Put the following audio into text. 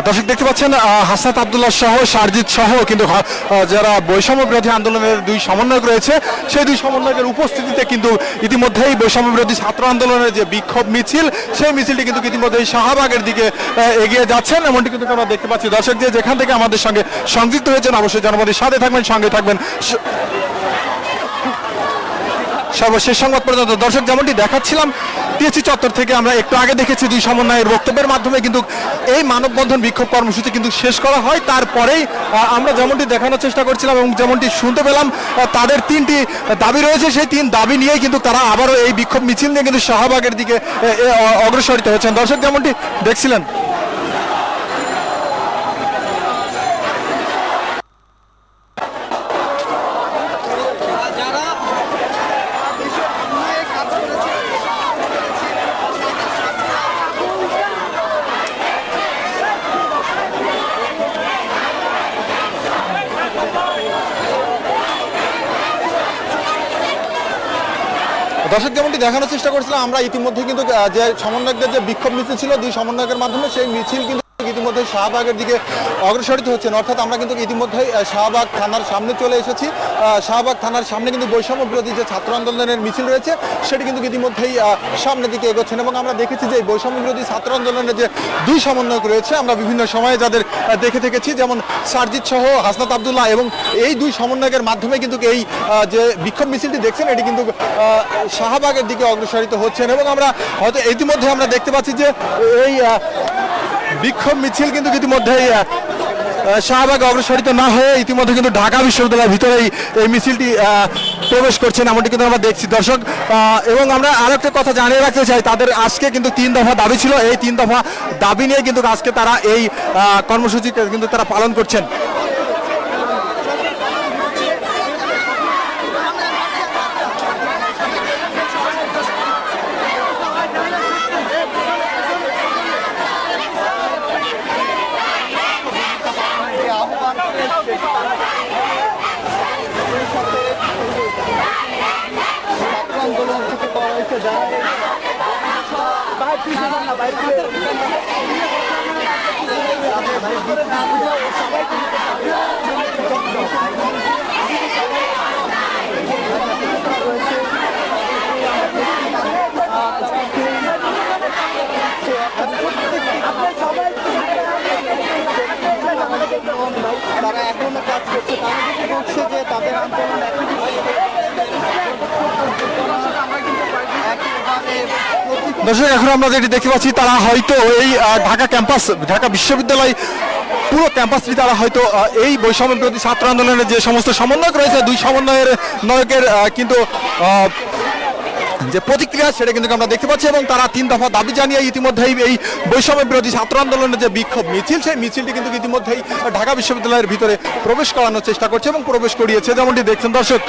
দর্শক দেখতে পাচ্ছেন আহ, হাসনাত আবদুল্লাহ সহ সারজিৎ সহ কিন্তু যারা বৈষম্য বিরোধী আন্দোলনের দুই সমন্বয়ক রয়েছে সেই দুই সমন্বয়কের উপস্থিতিতে কিন্তু ইতিমধ্যেই বৈষম্য বিরোধী ছাত্র আন্দোলনের যে বিক্ষোভ মিছিল সেই মিছিলটি কিন্তু ইতিমধ্যেই শাহবাগের দিকে এগিয়ে যাচ্ছেন। এমনটি কিন্তু আমরা দেখতে পাচ্ছি। দর্শক যে যেখান থেকে আমাদের সঙ্গে সংযুক্ত হয়েছেন অবশ্যই জনপদের সাথে থাকবেন সঙ্গে থাকবেন। সর্বশেষ সংবাদ পর্যন্ত দর্শক যেমনটি দেখাচ্ছিলাম, টিএসসি চত্বর থেকে আমরা একটু আগে দেখেছি দুই সমন্বয়ের বক্তব্যের মাধ্যমে, কিন্তু এই মানববন্ধন বিক্ষোভ কর্মসূচি কিন্তু শেষ করা হয়। তারপরেই আমরা যেমনটি দেখানোর চেষ্টা করছিলাম এবং যেমনটি শুনতে পেলাম তাদের তিনটি দাবি রয়েছে। সেই তিন দাবি নিয়েই কিন্তু তারা আবারও এই বিক্ষোভ মিছিল নিয়ে কিন্তু শাহবাগের দিকে অগ্রসরিত হয়েছেন। দর্শক যেমনটি দেখছিলেন দর্শক যেমনটি দেখানোর চেষ্টা করছিলাম, আমরা ইতিমধ্যে কিন্তু যে সমন্বয়কদের যে বিক্ষোভ মিছিল ছিল, দুই সমন্বয়কের মাধ্যমে সেই মিছিল কিন্তু ইতিমধ্যে শাহবাগের দিকে অগ্রসরিত হচ্ছেন। অর্থাৎ আমরা কিন্তু ইতিমধ্যেই শাহবাগ থানার সামনে চলে এসেছি। শাহবাগ থানার সামনে কিন্তু বৈষম্য বিরোধী যে ছাত্র আন্দোলনের মিছিল রয়েছে, সেটি কিন্তু ইতিমধ্যেই সামনের দিকে এগোচ্ছেন এবং আমরা দেখেছি যে বৈষম্য বিরোধী ছাত্র আন্দোলনের যে দুই সমন্বয়ক রয়েছে, আমরা বিভিন্ন সময়ে যাদের দেখে থেকেছি, যেমন সারজিৎ সহ হাসনাত আবদুল্লাহ এবং এই দুই সমন্বয়কের মাধ্যমে কিন্তু এই যে বিক্ষোভ মিছিলটি দেখছেন, এটি কিন্তু শাহবাগের দিকে অগ্রসরিত হচ্ছেন এবং আমরা হয়তো ইতিমধ্যে আমরা দেখতে পাচ্ছি যে এই বিক্ষোভ মিছিল কিন্তু ইতিমধ্যেই শাহবাগে অগ্রসরিত না হয়ে ইতিমধ্যে কিন্তু ঢাকা বিশ্ববিদ্যালয়ের ভিতরেই এই মিছিলটি প্রবেশ করছেন এমনটি কিন্তু আমরা দেখছি। দর্শক এবং আমরা আর একটা কথা জানিয়ে রাখতে চাই, তাদের আজকে কিন্তু তিন দফা দাবি ছিল। এই তিন দফা দাবি নিয়ে কিন্তু আজকে তারা এই কর্মসূচিতে কর্মসূচি কিন্তু তারা পালন করছেন। তারা এখনও কাজ করছে তারা যে তাদের আন্দোলন দর্শক, এখন আমরা যেটি দেখতে পাচ্ছি, তারা হয়তো এই ঢাকা ক্যাম্পাস, ঢাকা বিশ্ববিদ্যালয়, পুরো ক্যাম্পাসটি তারা হয়তো এই বৈষম্য বিরোধী ছাত্র আন্দোলনের যে সমস্ত সমন্বয়ক রয়েছে, দুই সমন্বয়ের নায়কের কিন্তু যে প্রতিক্রিয়া, সেটা কিন্তু আমরা দেখতে পাচ্ছি এবং তারা তিন দফা দাবি জানিয়ে ইতিমধ্যেই এই বৈষম্য বিরোধী ছাত্র আন্দোলনের যে বিক্ষোভ মিছিল, সেই মিছিলটি কিন্তু ইতিমধ্যেই ঢাকা বিশ্ববিদ্যালয়ের ভিতরে প্রবেশ করানোর চেষ্টা করছে এবং প্রবেশ করিয়েছে, যেমনটি দেখছেন দর্শক।